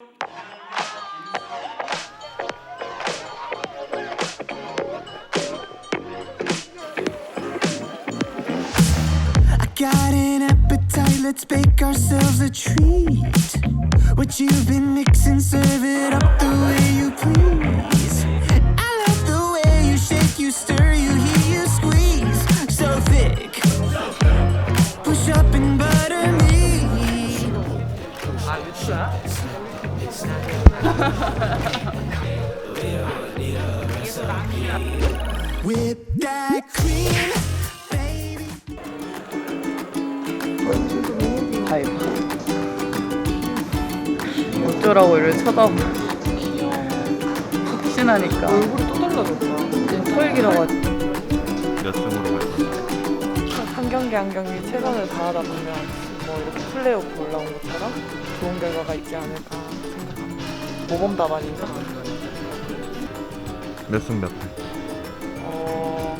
I got an appetite, let's bake ourselves a treat. What you've been mixing, serve it up the way you please. I love the way you shake, you stir, you heat, you squeeze. So thick. Push up and butter me. 어쩌라고 이를 쳐다보 푹신하니까. 얼굴이 또 달라졌다. 지금 털 길어가지고 몇 승으로 갈 거야? 한 경기 한 경기 최선을 다하다 보면 뭐 이렇게 플레이오프 올라온 것처럼 좋은 결과가 있지 않을까 모범 답안이죠 몇승 몇 패? 어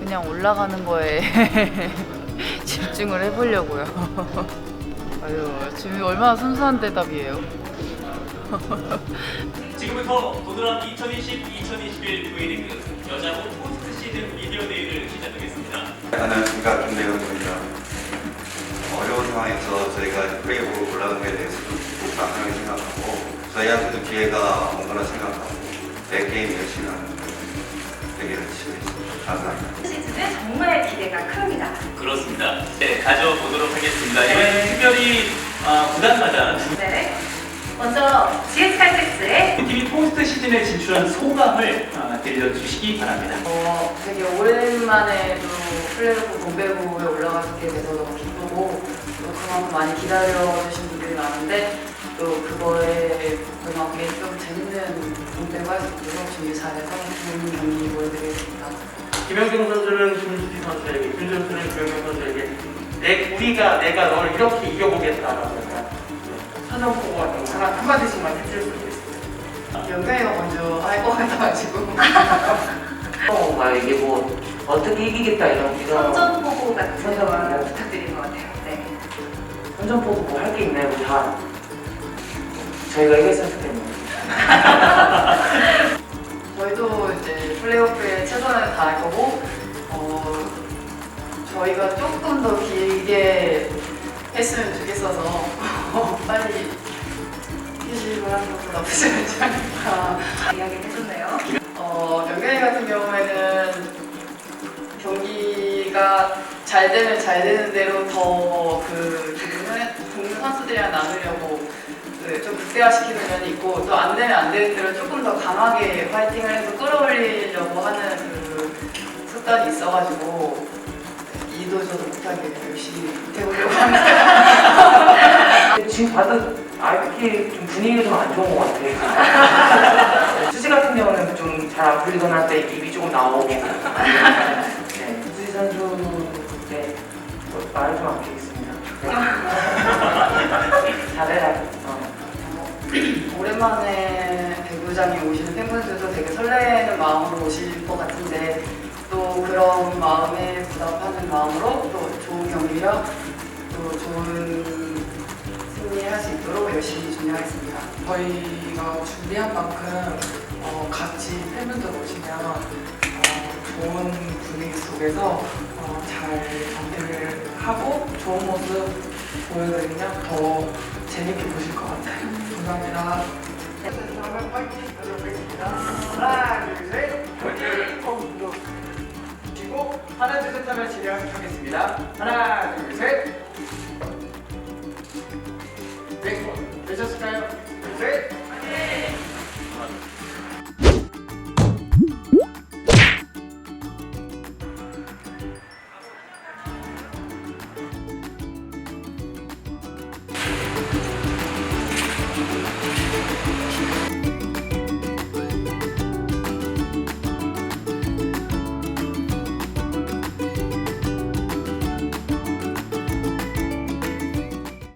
그냥 올라가는 거에 집중을 해보려고요. 아유 지금 얼마나 순수한 대답이에요. 지금부터 도드람 2020-2021 V리그 여자부 포스트 시즌 미디어 데이를 시작하겠습니다. 김가 김대건입니다. 어려운 상황에서 저희가 플레이오프 올라간 거에 대해서도 꼭 감사하게 생각하고 저희한테도 기회가 온 거라 생각하고 내 게임 열심히 하는 되게 열심히 했습니다. 감사합니다. 시즌은 정말 기대가 큽니다. 그렇습니다. 네, 가져보도록 하겠습니다. 이번에는 특별히 아, 구단마다 네. 먼저 GS 칼텍스의 두 팀이 포스트 시즌에 진출한 소감을 아, 들려주시기 바랍니다. 어 되게 오랜만에 또 플레이오프 동배구에 올라가게 돼서 너무 기쁘고 또 그만큼 많이 기다려주신 분들이 많은데 또 그거에 그만큼 좀 재밌는 동배구 할수 있도록 준비 잘해서 좋은 경기 보여드리겠습니다. 김영중 선수는 김수지 선수에게, 김준 선수는 김영경 선수에게 내 우리가 내가 너를 이렇게 이겨보겠다라고 약간 사전 보고 하나 한마디씩만 해줄 수 있겠어요. 연경이가 먼저 할 것 같아가지고 어, 막 이게 뭐 어떻게 이기겠다 이런 이런 선전 보고 같은 선전 거 보고. 부탁드린 것 같아요. 네. 선전 보고 뭐 할 게 있나요? 우리 다 저희가 이겼었기 때문에. 저희도 이제 플레이오프에 최선을 다할 거고 어, 저희가 조금 더 길게 했으면 좋겠어서 빨리 휴식을 하는 것도 나쁘지 않지 않을까 이야기를 해줬네요. 어, 연경이 같은 경우에는 경기가 잘 되면 잘 되는 대로 더그 기분을 동료 선수들이랑 나누려고 그 좀 극대화시키는 면이 있고 또 안 되면 안 되는 대로 조금 더 강하게 파이팅을 해서 끌어올리려고 하는 그 습관이 있어가지고 이도 저도 못하게 열심히 해보려고 합니다. 지금 봐도 RPK 좀 분위기가 좀 안 좋은 것 같아. 수지 같은 경우는 좀 잘 안 풀리거나 할때 입이 조금 나오고. 네, 수지 선수 네, 뭐 말을 좀 아끼겠습니다. 잘해라. 어. 오랜만에 배구장에 오시는 팬분들도 되게 설레는 마음으로 오실 것 같은데 또 그런 마음에 부답하는 마음으로 또 좋은 경기력 또 좋은 승리할 수 있도록 열심히 준비하겠습니다. 저희가 준비한 만큼 어, 같이 팬분들 오시면 어, 좋은 분위기 속에서 어, 잘 경기를 하고 좋은 모습 보여드리면 더 재밌게 보실 것 같아요. 감사합니다. 하나, 둘, 셋. 화이팅! 그리고 하나, 둘, 셋 하면 진행하겠습니다. 하나, 둘, 셋. 네, 되셨을까요? 네!